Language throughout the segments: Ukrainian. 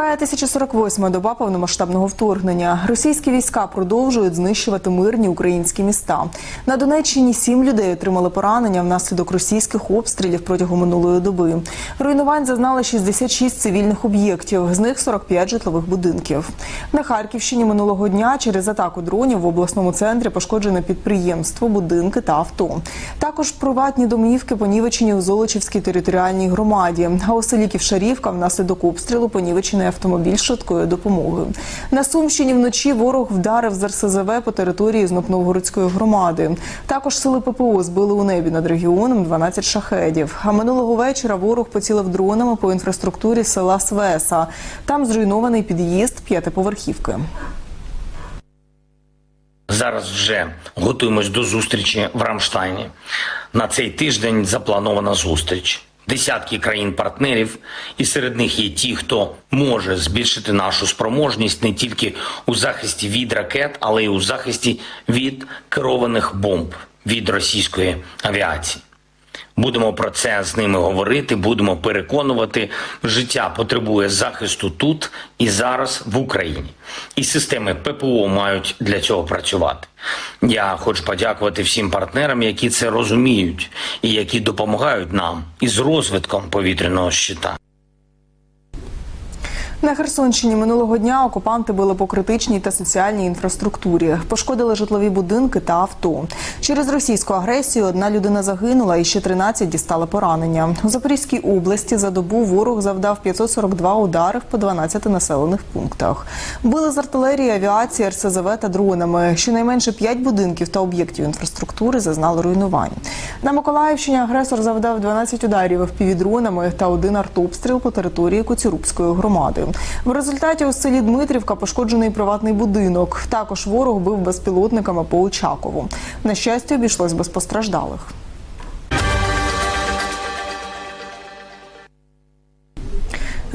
Триває 1048-ма доба повномасштабного вторгнення. Російські війська продовжують знищувати мирні українські міста. На Донеччині сім людей отримали поранення внаслідок російських обстрілів протягом минулої доби. Руйнувань зазнали 66 цивільних об'єктів, з них 45 житлових будинків. На Харківщині минулого дня через атаку дронів в обласному центрі пошкоджене підприємство, будинки та авто. Також приватні домівки понівечені у Золочівській територіальній громаді. А у селі Ківшарівка внаслідок обстрілу понівечений автомобіль швидкої допомоги. На Сумщині вночі ворог вдарив з РСЗВ по території Знопновгородської громади. Також сили ППО збили у небі над регіоном 12 шахедів. А минулого вечора ворог поцілив дронами по інфраструктурі села Свеса. Там зруйнований під'їзд п'ятиповерхівки. Зараз вже готуємось до зустрічі в Рамштайні. На цей тиждень запланована зустріч. Десятки країн-партнерів, і серед них є ті, хто може збільшити нашу спроможність не тільки у захисті від ракет, але й у захисті від керованих бомб від російської авіації. Будемо про це з ними говорити, будемо переконувати, життя потребує захисту тут і зараз в Україні. І системи ППО мають для цього працювати. Я хочу подякувати всім партнерам, які це розуміють і які допомагають нам із розвитком повітряного щита. На Херсонщині минулого дня окупанти били по критичній та соціальній інфраструктурі, пошкодили житлові будинки та авто. Через російську агресію одна людина загинула і ще 13 дістали поранення. У Запорізькій області за добу ворог завдав 542 удари по 12 населених пунктах. Били з артилерії, авіації, РСЗВ та дронами. Щонайменше 5 будинків та об'єктів інфраструктури зазнали руйнувань. На Миколаївщині агресор завдав 12 ударів впівдронами та один артобстріл по території Коцюрубської громади. В результаті у селі Дмитрівка пошкоджений приватний будинок. Також ворог бив безпілотниками по Очакову. На щастя, обійшлось без постраждалих.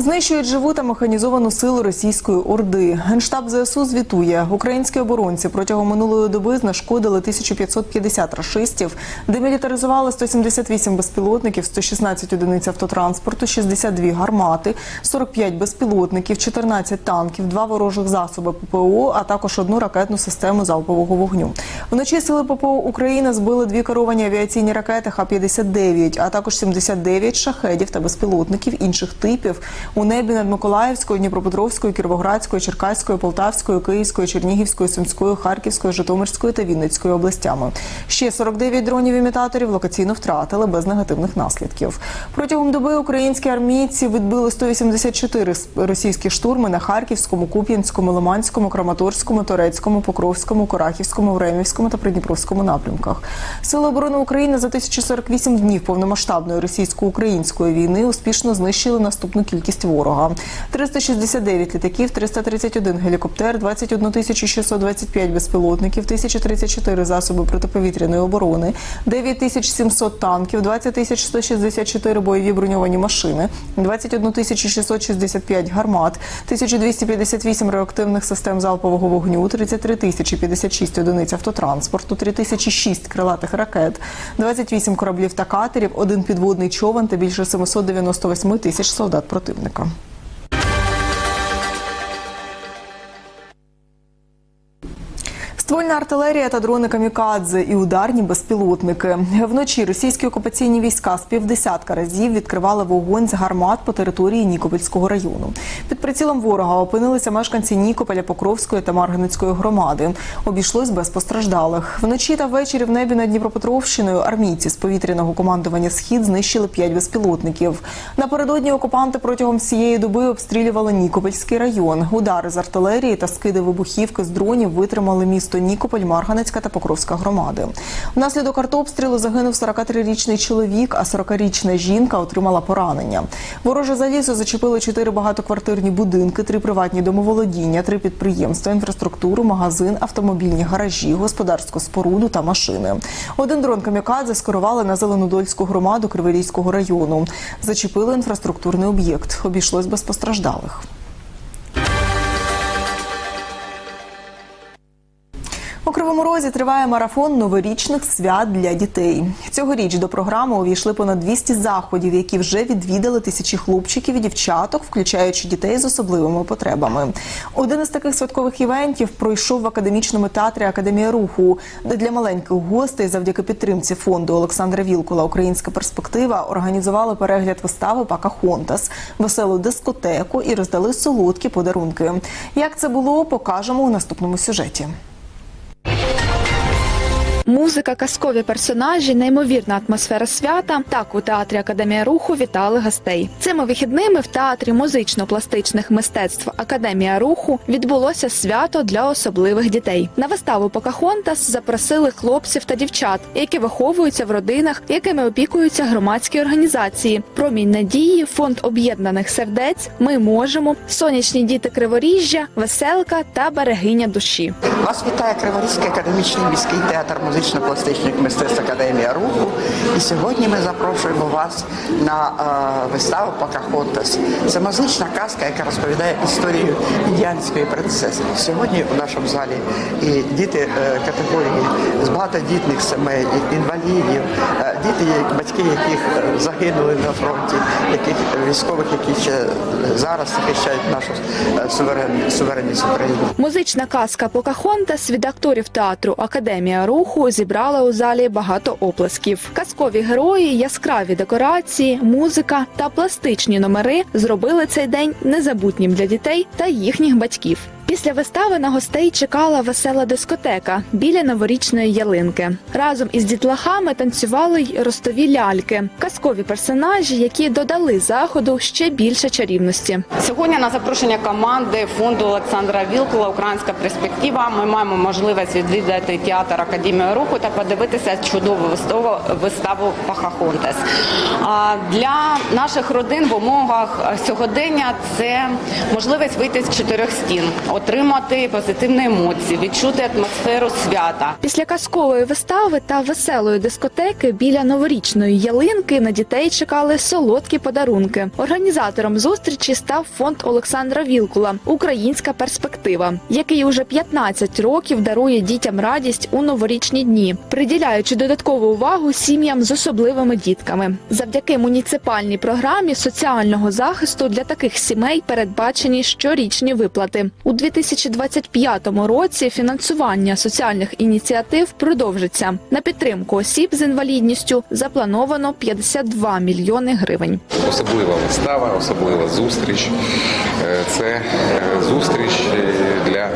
Знищують живу та механізовану силу російської орди. Генштаб ЗСУ звітує, українські оборонці протягом минулої доби знешкодили 1550 рашистів, демілітаризували 178 безпілотників, 116 одиниць автотранспорту, 62 гармати, 45 безпілотників, 14 танків, 2 ворожих засоби ППО, а також одну ракетну систему залпового вогню. Вночі сили ППО України збили дві керовані авіаційні ракети Х-59, а також 79 шахедів та безпілотників інших типів у небі над Миколаївською, Дніпропетровською, Кіровоградською, Черкаською, Полтавською, Київською, Чернігівською, Сумською, Харківською, Житомирською та Вінницькою областями. Ще 49 дронів-імітаторів локаційно втратили без негативних наслідків. Протягом доби українські армійці відбили 184 російські штурми на Харківському, Куп'янському, Лиманському, Краматорському, Торецькому, Покровському, Корахівському, Времівському та Придніпровському напрямках. Сили оборони України за 1048 днів повномасштабної російсько-української війни успішно знищили наступну кількість ворога: 369 літаків, 331 гелікоптер, 21 625 безпілотників, 1034 засоби протиповітряної оборони, 9700 танків, 20 164 бойові броньовані машини, 21 665 гармат, 1258 реактивних систем залпового вогню, 33 056 одиниць автотранспорту, 3006 крилатих ракет, 28 кораблів та катерів, один підводний човен та більше 798 тисяч солдат противника. Марка. Ствольна артилерія та дрони камікадзе і ударні безпілотники. Вночі російські окупаційні війська з півдесятка разів відкривали вогонь з гармат по території Нікопольського району. Під прицілом ворога опинилися мешканці Нікополя, Покровської та Марганицької громади. Обійшлось без постраждалих. Вночі та ввечері в небі над Дніпропетровщиною армійці з повітряного командування Схід знищили п'ять безпілотників. Напередодні окупанти протягом всієї доби обстрілювали Нікопольський район. Удари з артилерії та скиди вибухівки з дронів витримали місто Нікополь, Марганецька та Покровська громади. Внаслідок артобстрілу загинув 43-річний чоловік, а 40-річна жінка отримала поранення. Вороже залізо зачепило чотири багатоквартирні будинки, три приватні домоволодіння, три підприємства, інфраструктуру, магазин, автомобільні гаражі, господарську споруду та машини. Один дрон камікадзе скерували на Зеленодольську громаду Криворізького району. Зачепили інфраструктурний об'єкт. Обійшлось без постраждалих. У Кривому Розі триває марафон новорічних свят для дітей. Цьогоріч до програми увійшли понад 200 заходів, які вже відвідали тисячі хлопчиків і дівчаток, включаючи дітей з особливими потребами. Один із таких святкових івентів пройшов в академічному театрі Академія руху, де для маленьких гостей, завдяки підтримці фонду Олександра Вілкула Українська перспектива організували перегляд вистави Пакахонтас, веселу дискотеку і роздали солодкі подарунки. Як це було, покажемо у наступному сюжеті. Музика, казкові персонажі, неймовірна атмосфера свята. Так у театрі Академія руху вітали гостей. Цими вихідними в театрі музично-пластичних мистецтв Академія руху відбулося свято для особливих дітей. На виставу Покахонтас запросили хлопців та дівчат, які виховуються в родинах, якими опікуються громадські організації. Промінь надії, фонд об'єднаних сердець. Ми можемо, сонячні діти Криворіжжя, веселка та берегиня душі. Вас вітає Криворізький академічний міський театр музично-пластичних мистецтв Академія руху. І сьогодні ми запрошуємо вас на е, виставу Покахонтас. Це музична казка, яка розповідає історію індіанської принцеси. Сьогодні у нашому залі і діти е, категорії з багатодітних сімей, інвалідів, діти, батьки яких загинули на фронті, яких військових, які ще зараз захищають нашу е, суверен- суверенність України. Музична казка Покахонтас від акторів театру Академія руху зібрала у залі багато оплесків. Казкові герої, яскраві декорації, музика та пластичні номери зробили цей день незабутнім для дітей та їхніх батьків. Після вистави на гостей чекала весела дискотека біля новорічної ялинки. Разом із дітлахами танцювали й ростові ляльки, казкові персонажі, які додали заходу ще більше чарівності. Сьогодні на запрошення команди фонду Олександра Вілкула Українська перспектива. Ми маємо можливість відвідати театр Академію руху та подивитися чудову виставу виставу Пахахонтес. Для наших родин в умовах сьогодення це можливість вийти з чотирьох стін, отримати позитивні емоції, відчути атмосферу свята. Після казкової вистави та веселої дискотеки біля новорічної ялинки на дітей чекали солодкі подарунки. Організатором зустрічі став фонд Олександра Вілкула Українська перспектива, який уже 15 років дарує дітям радість у новорічні дні, приділяючи додаткову увагу сім'ям з особливими дітками. Завдяки муніципальній програмі соціального захисту для таких сімей передбачені щорічні виплати у 2025 році. Фінансування соціальних ініціатив продовжиться на підтримку осіб з інвалідністю. Заплановано 52 мільйони гривень. Особлива вистава, особлива зустріч. Е, Це е, зустріч е, для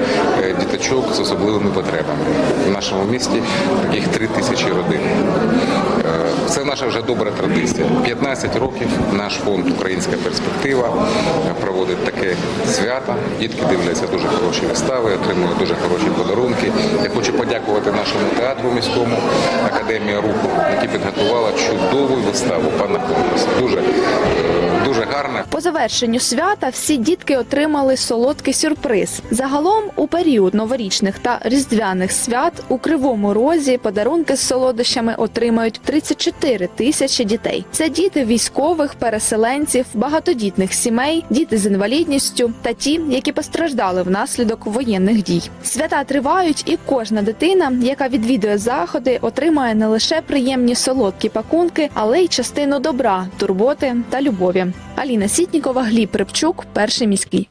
діточок з особливими потребами. В нашому місті таких три тисячі родин. Е, Це наша вже добра традиція. 15 років наш фонд Українська перспектива проводить таке свято. Дітки дивляться дуже хороші вистави, отримують дуже хороші подарунки. Я хочу подякувати нашому театру міському Академія руху, які підготувала чудову виставу пана конкурсу. Дуже, е, дуже гарна. По завершенню свята всі дітки отримали солодкий сюрприз. Загалом у період новорічних та різдвяних свят у кривому розі подарунки з солодощами отримають 34 тисячі дітей. Це діти військових, переселенців, багатодітних сімей, діти з інвалідністю та ті, які постраждали внаслідок воєнних дій. Свята тривають, і кожна дитина, яка відвідує заходи, отримає не лише приємні солодкі пакунки, але й частину добра, турботи та любові. Аліна Сітнікова, Гліб Рибчук, перший міський.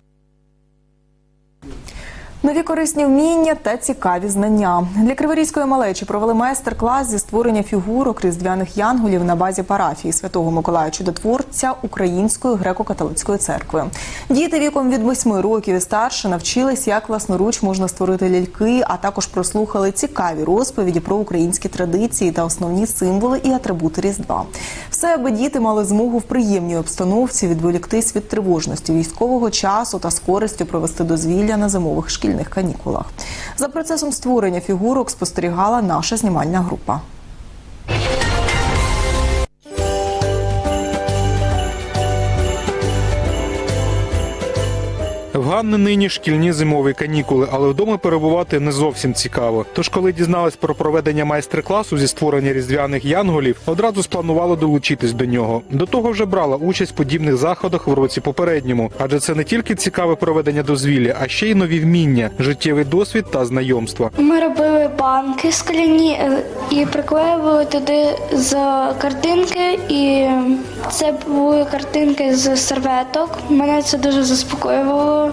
Нові корисні вміння та цікаві знання для криворізької малечі провели майстер-клас зі створення фігурок різдвяних янголів на базі парафії Святого Миколая Чудотворця Української греко-католицької церкви. Діти віком від 8 років і старше навчились, як власноруч можна створити ляльки, а також прослухали цікаві розповіді про українські традиції та основні символи і атрибути Різдва. Все, аби діти мали змогу в приємній обстановці відволіктись від тривожності військового часу та з користю провести дозвілля на зимових шкільних канікулах. За процесом створення фігурок спостерігала наша знімальна група. Ганни нині шкільні зимові канікули, але вдома перебувати не зовсім цікаво. Тож, коли дізналась про проведення майстер-класу зі створення різдвяних янголів, одразу спланувала долучитись до нього. До того вже брала участь в подібних заходах в році попередньому, адже це не тільки цікаве проведення дозвілля, а ще й нові вміння, життєвий досвід та знайомства. Ми робили банки скляні е, і приклеювали туди з картинки, і це були картинки з серветок. Мене це дуже заспокоювало.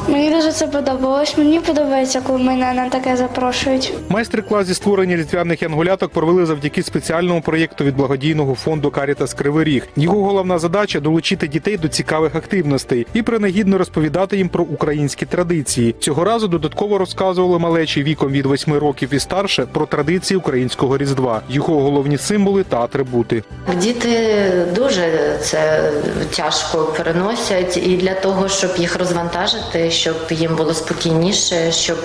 Мені дуже це подобалось. Мені подобається, коли мене на таке запрошують. Майстер-клас зі створення різдвяних янгуляток провели завдяки спеціальному проєкту від благодійного фонду Карітас Кривий Ріг. Його головна задача долучити дітей до цікавих активностей і принагідно розповідати їм про українські традиції. Цього разу додатково розказували малечі віком від 8 років і старше про традиції українського різдва, його головні символи та атрибути. Діти дуже це тяжко переносять, і для того, щоб їх розвантажити, щоб їм було спокійніше, щоб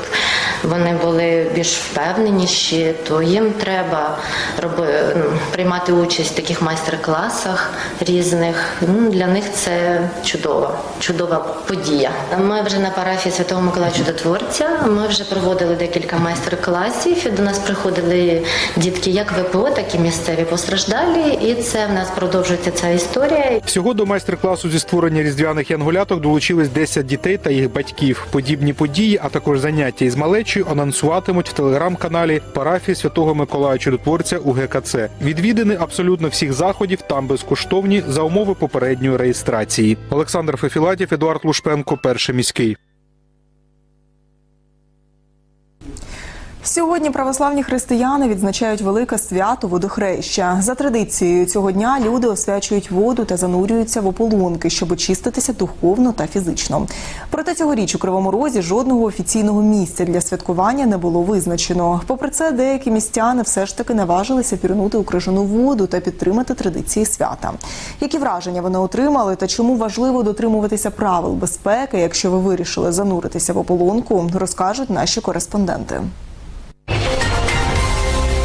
вони були більш впевненіші, то їм треба роби, ну, приймати участь в таких майстер-класах різних. Ну, для них це чудова, чудова подія. Ми вже на парафії Святого Миколая Чудотворця. Ми вже проводили декілька майстер-класів. До нас приходили дітки як ВПО, так і місцеві постраждалі. І це в нас продовжується ця історія. Всього до майстер-класу зі створення різдвяних янгуляток долучились 10 дітей та їх батьків. Подібні події, а також заняття із малечою анонсуватимуть в телеграм-каналі парафії Святого Миколая Чудотворця у ГКЦ. Відвідини абсолютно всіх заходів там безкоштовні за умови попередньої реєстрації. Олександр Фефілатів, Едуард Лушпенко, перший міський. Сьогодні православні християни відзначають велике свято водохреща. За традицією цього дня люди освячують воду та занурюються в ополонки, щоб очиститися духовно та фізично. Проте цьогоріч у Кривому Розі жодного офіційного місця для святкування не було визначено. Попри це, деякі містяни все ж таки наважилися пірнути у крижану воду та підтримати традиції свята. Які враження вони отримали та чому важливо дотримуватися правил безпеки, якщо ви вирішили зануритися в ополонку, розкажуть наші кореспонденти.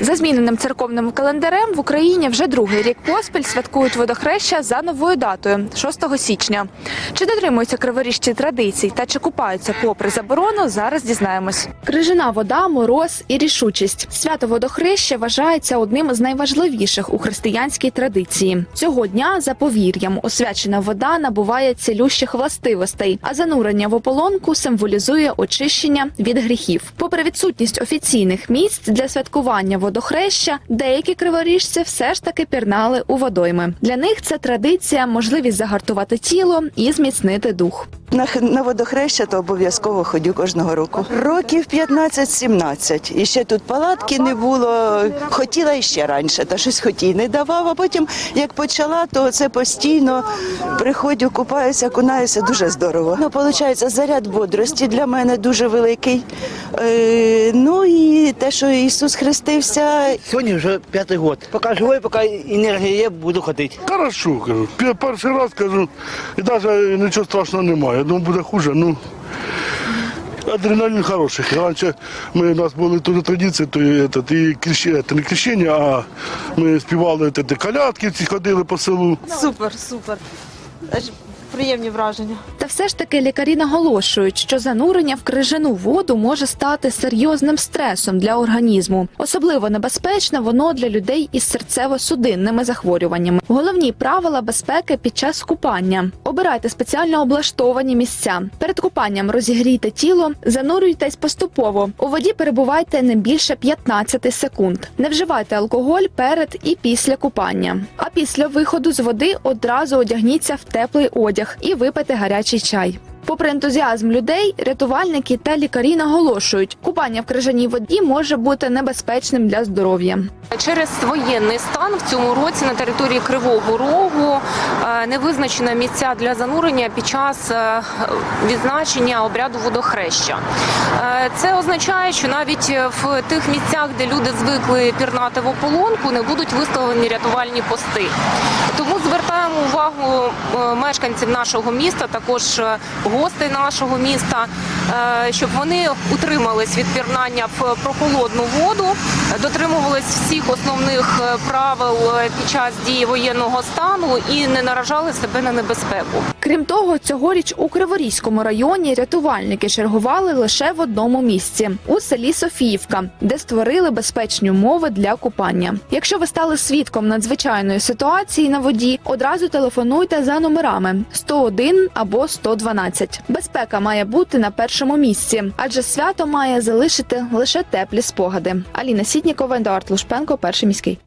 За зміненим церковним календарем в Україні вже другий рік поспіль святкують водохреща за новою датою 6 січня. Чи дотримуються криворіжці традицій та чи купаються попри заборону? Зараз дізнаємось. Крижана вода, мороз і рішучість. Свято водохреща вважається одним з найважливіших у християнській традиції. Цього дня за повір'ям освячена вода набуває цілющих властивостей, а занурення в ополонку символізує очищення від гріхів. Попри відсутність офіційних місць для святкування водохреща, деякі криворіжці все ж таки пірнали у водойми. Для них це традиція, можливість загартувати тіло і зміцнити дух. На, на водохреща то обов'язково ходю кожного року. Років 15-17. І ще тут палатки не було. Хотіла іще раніше, та щось хотій не давав. А потім, як почала, то це постійно приходжу, купаюся, кунаюся дуже здорово. Ну, виходить, заряд бодрості для мене дуже великий. Е, ну і те, що Ісус хрестився, Сьогодні вже п'ятий год. Поки живий, поки енергія є, буду ходити. Хорошо, кажу. Перший раз кажу, і навіть нічого страшного немає. Я думаю, буде хуже. Ну, адреналін хороший. Раніше ми, у нас були тут традиції, то этот, і крещення, це не крещення, а ми співали этот, колядки, ці ходили по селу. Супер, супер. Аж приємні враження. Та все ж таки лікарі наголошують, що занурення в крижану воду може стати серйозним стресом для організму. Особливо небезпечне воно для людей із серцево-судинними захворюваннями. Головні правила безпеки під час купання: обирайте спеціально облаштовані місця. Перед купанням розігрійте тіло, занурюйтесь поступово. У воді перебувайте не більше 15 секунд. Не вживайте алкоголь перед і після купання. А після виходу з води одразу одягніться в теплий одяг і випити гарячий чай. Попри ентузіазм людей, рятувальники та лікарі наголошують, купання в крижаній воді може бути небезпечним для здоров'я. Через воєнний стан в цьому році на території Кривого Рогу е, не визначено місця для занурення під час е, відзначення обряду водохреща. Е, Це означає, що навіть в тих місцях, де люди звикли пірнати в ополонку, не будуть виставлені рятувальні пости. Тому звертаємо увагу мешканців нашого міста, також гостей нашого міста, е, щоб вони утримались від пірнання в прохолодну воду, дотримувались всіх основних е, правил е, під час дії воєнного стану і не наражали себе на небезпеку. Крім того, цьогоріч у Криворізькому районі рятувальники чергували лише в одному місці у селі Софіївка, де створили безпечні умови для купання. Якщо ви стали свідком надзвичайної ситуації на воді, одразу телефонуйте за номерами 101 або 112. Безпека має бути на першому місці, адже свято має залишити лише теплі спогади. Аліна Сітнікова, Едуард Лушпенко, перший міський.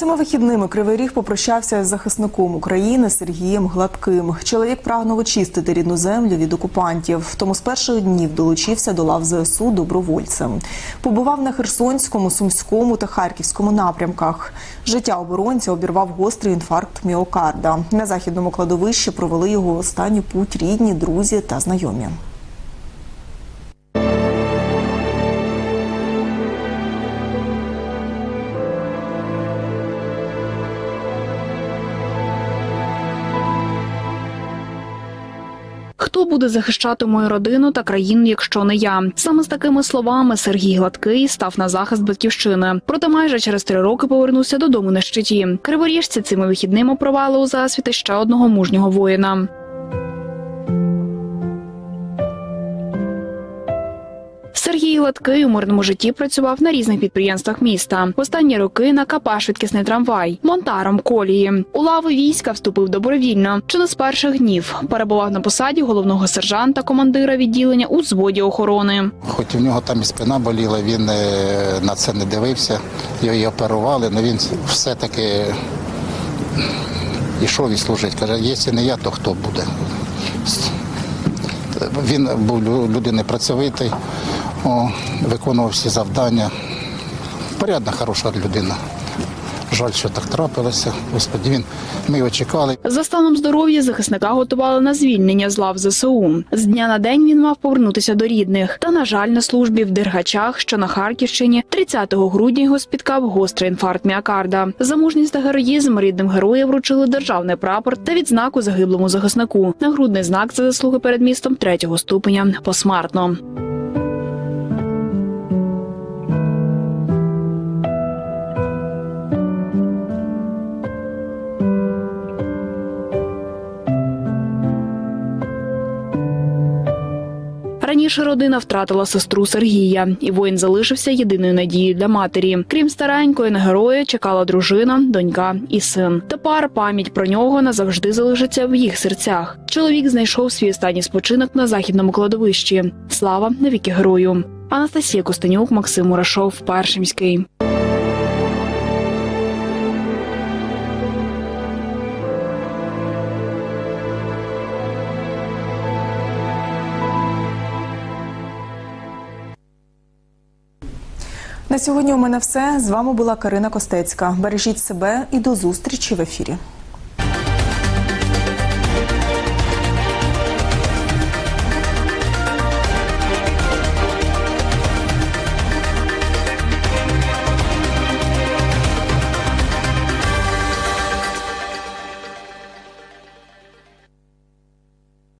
Цими вихідними Кривий Ріг попрощався з захисником України Сергієм Гладким. Чоловік прагнув очистити рідну землю від окупантів. Тому з перших днів долучився до лав ЗСУ добровольцем. Побував на Херсонському, Сумському та Харківському напрямках. Життя оборонця обірвав гострий інфаркт міокарда. На західному кладовищі провели його останню путь рідні, друзі та знайомі. Буде захищати мою родину та країну, якщо не я? Саме з такими словами Сергій Гладкий став на захист батьківщини. Проте майже через три роки повернувся додому на щиті. Криворіжці цими вихідними провали у засвіти ще одного мужнього воїна. Гладкий у мирному житті працював на різних підприємствах міста. Останні роки на КП швидкісний трамвай, монтаром колії. У лави війська вступив добровільно. Чи не з перших днів перебував на посаді головного сержанта командира відділення у зводі охорони. Хоч у нього там і спина боліла, він е, на це не дивився, його і оперували, але він все-таки йшов і служить. Каже, якщо не я, то хто буде? Він був лю- людиною працьовитий, о, виконував всі завдання. Порядна, хороша людина. Жаль, що так трапилося. Господи, він ми його чекали. За станом здоров'я захисника готували на звільнення з лав ЗСУ. З дня на день він мав повернутися до рідних. Та, на жаль, на службі в Дергачах, що на Харківщині, 30 грудня його спіткав гострий інфаркт міокарда. За мужність та героїзм рідним героя вручили державний прапор та відзнаку загиблому захиснику. Нагрудний знак за заслуги перед містом третього ступеня посмертно. Раніше родина втратила сестру Сергія, і воїн залишився єдиною надією для матері. Крім старенької на героя, чекала дружина, донька і син. Тепер пам'ять про нього назавжди залишиться в їх серцях. Чоловік знайшов свій останній спочинок на західному кладовищі. Слава навіки герою. Анастасія Костенюк, Максим Мурашов, Першимський. На сьогодні у мене все. З вами була Карина Костецька. Бережіть себе і до зустрічі в ефірі.